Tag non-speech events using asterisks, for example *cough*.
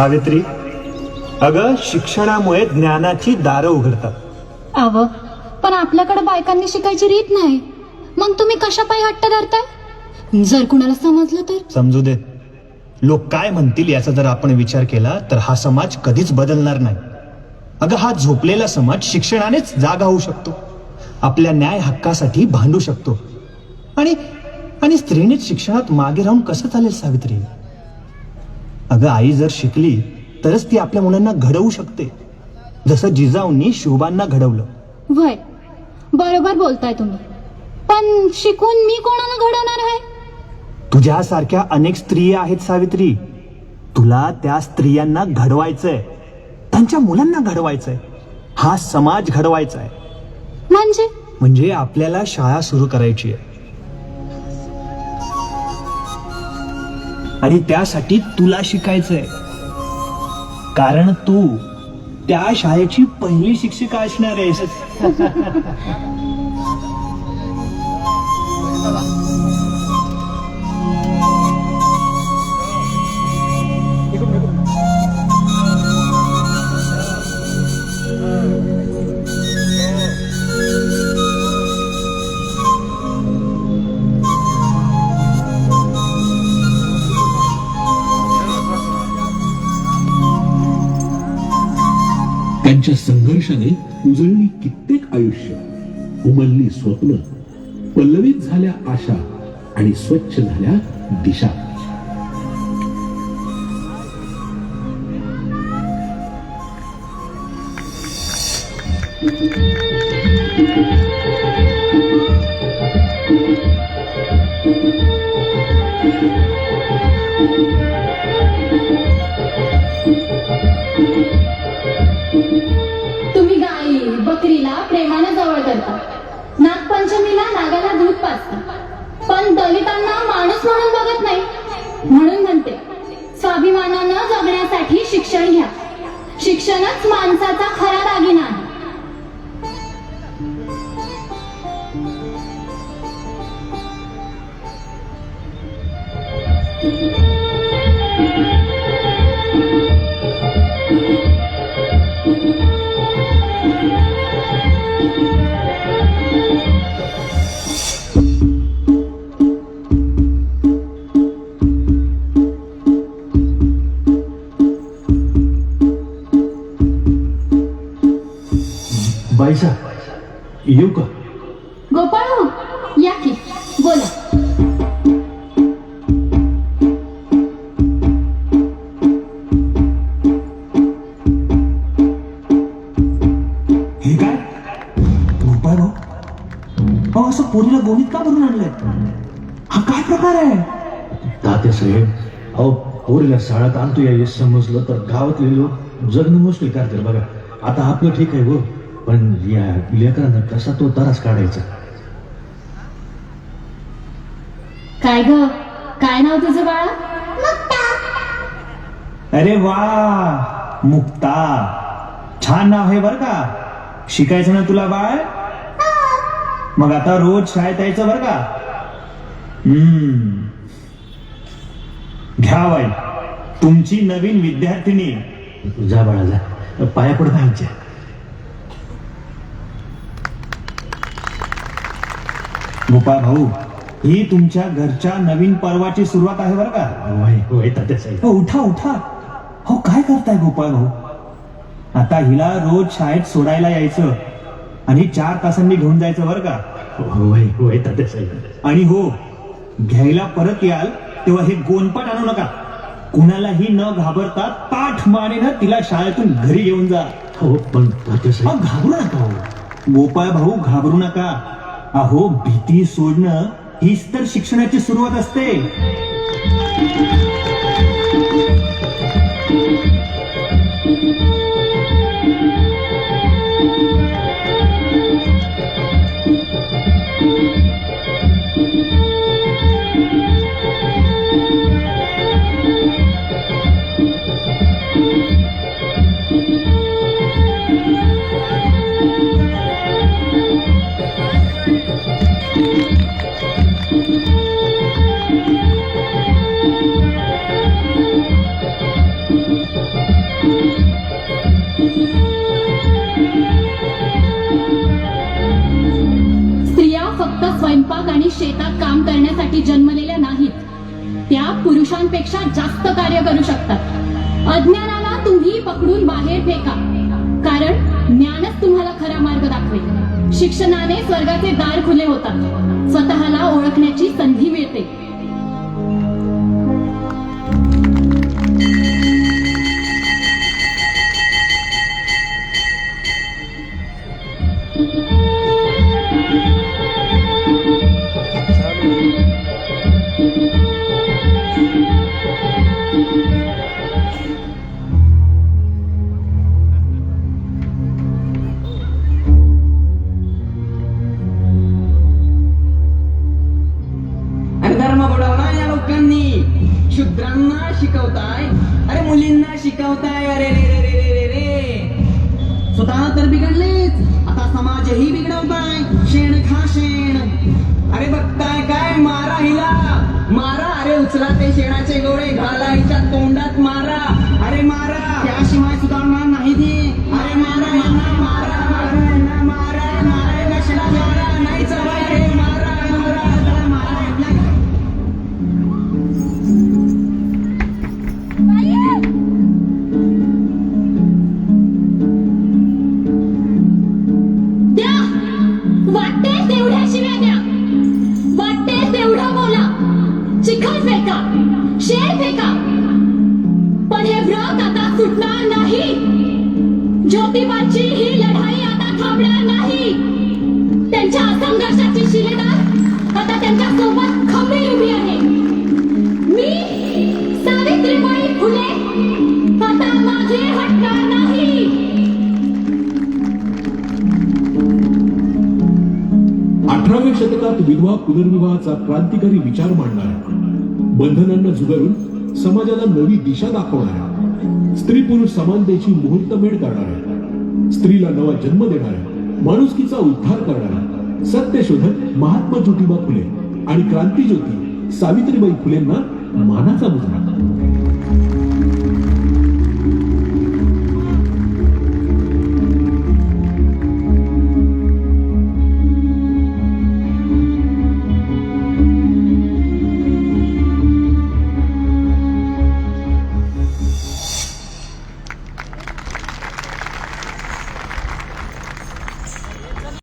सावित्री अगं शिक्षणामुळे ज्ञानाची दारं उघडतात. अव पण आपल्याकडे बायकांनी शिकायची रीत नाही. मग तुम्ही कशा पायी हट्ट धरताय? जर कुणाला समजलं तर? समजू देत लोक काय म्हणतील याचा जर आपण विचार केला तर हा समाज कधीच बदलणार नाही. अगं हा झोपलेला समाज शिक्षणानेच जागा होऊ शकतो. आपल्या न्याय हक्कासाठी भांडू शकतो. आणि आणि स्त्रीनेच शिक्षणात मागे राहून कसं चालेल सावित्री? अगं आई जर शिकली तरच ती आपल्या मुलांना घडवू शकते. जसं जिजाऊंनी शोभांना घडवलं. वय बरोबर बोलताय तुम्ही. पण शिकून मी कोणाला घडवणार आहे? तुझ्यासारख्या अनेक स्त्रिया आहेत सावित्री. तुला त्या स्त्रियांना घडवायचंय. त्यांच्या मुलांना घडवायचंय. हा समाज घडवायचा आहे म्हणजे? म्हणजे आपल्याला शाळा सुरू करायची आहे आणि त्यासाठी तुला शिकायचंय. कारण तू त्या शाळेची पहिली शिक्षिका असणार आहेस. *laughs* त्यांच्या संघर्षाने उजळली कित्येक आयुष्य. उमलली स्वप्न पल्लवित झाल्या आशा आणि स्वच्छ झाल्या दिशा. माणूस म्हणून बघत नाही. म्हणून म्हणते स्वाभिमानानं जगण्यासाठी शिक्षण घ्या. शिक्षणच माणसाचा खरा दागिना आहे. बाईसा तात्या साहेब अहो पोरीला शाळात आणतो या यश समजलं तर गावातले लोक जगणं मुश्किल करतील बघा. आता आपलं ठीक आहे हो पण या लेकरांना कसा तो तरास काढायचा? काय ग? काय नाव तुझं बाळा? अरे वा मुक्ता. छान नाव आहे बर का? शिकायचं ना तुला बाळ? मग आता रोज शाळेत यायचं बर का? हम्म. घ्या बाई तुमची नवीन विद्यार्थिनी. जा बाळा जा. पाया पडत आमच्या? गोपाळ भाऊ ही तुमच्या घरच्या नवीन पर्वाची सुरुवात आहे बरं का? हो उठा उठा. हो काय करताय गोपाळ भाऊ? आता हिला रोज शाळेत सोडायला यायचं आणि चार तासांनी घेऊन जायचं बरं का? आणि हो घ्यायला परत याल तेव्हा हे गोनपाट आणू नका. कुणालाही न घाबरता ताठ मानेनं तिला शाळेतून घरी घेऊन जा. हो पण अहो, घाबरू नका हो. गोपाळ भाऊ घाबरू नका. अहो भीती सोडणं हीच तर शिक्षणाची सुरुवात असते. स्त्रियांसाठी जन्मलेल्या नाहीत. त्या पुरुषांपेक्षा जास्त कार्य करू शकतात. अज्ञानाला तुम्ही पकडून बाहेर फेका. कारण ज्ञानच तुम्हाला खरा मार्ग दाखवेल. शिक्षणाने स्वर्गाचे दार खुले होतात. स्वतःला ओळखण्याची संधी मिळते. आता समाजही सुटणार नाही. ज्योतिबाची ही लढाई आता थांबणार नाही. त्यांच्या संघर्षाची शिलेदार आता त्यांच्यासोबत खंबीर उभी आहे. मी सावित्रीबाई फुले आता मागे हटणार नाही. अठराव्या शतकात विधवा पुनर्विवाहाचा क्रांतिकारी विचार मांडणारा बंधनांना झुगारून समाजाला नवी दिशा दाखवणाऱ्या स्त्री पुरुष समानतेची मुहूर्तमेढ करणारा स्त्रीला नवा जन्म देणारा माणुसकीचा उद्धार करणारा सत्यशोधक महात्मा ज्योतिबा फुले आणि क्रांतीज्योती सावित्रीबाई फुलेंना मानाचा मुद्रा.